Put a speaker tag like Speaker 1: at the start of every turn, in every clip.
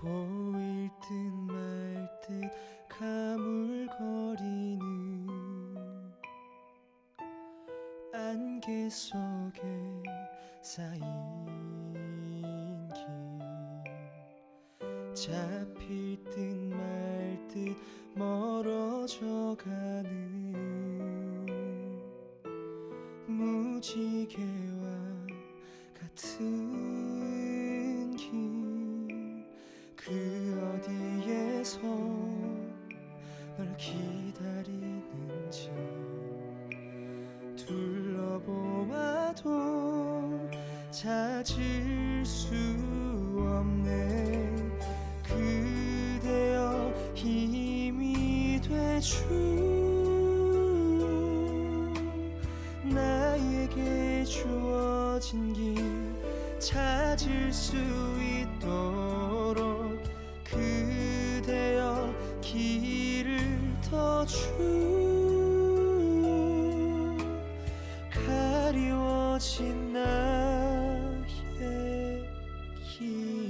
Speaker 1: 보일 듯 말 듯 가물거리는 안개 속에 쌓인 길. 잡힐 듯 말 듯 멀어져 가는 무지개와 같은 그 어디에서 널 기다리는지 둘러보아도 찾을 수 없네. 그대여 힘이 되주 나에게 주어진 길 찾을 수 주 가리워진 나의 길.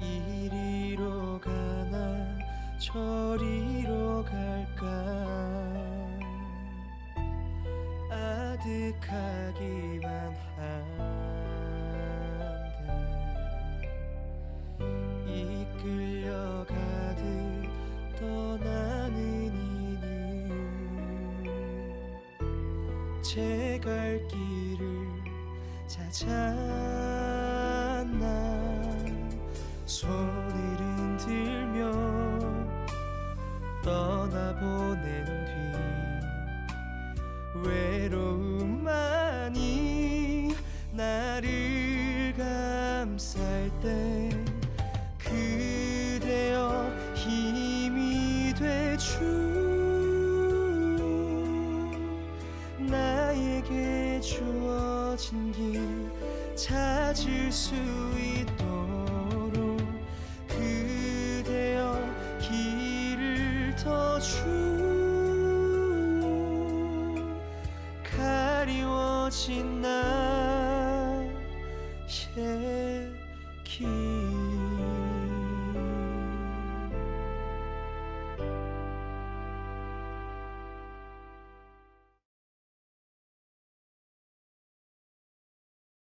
Speaker 1: 이리로 가나 저리로 갈까? 아득하기만 한 제갈 길을 찾았나? 손을 흔들며 떠나보낸 뒤 외로움 찾을 수 있도록 그대여 길을 더 주 가리워진 나의 길.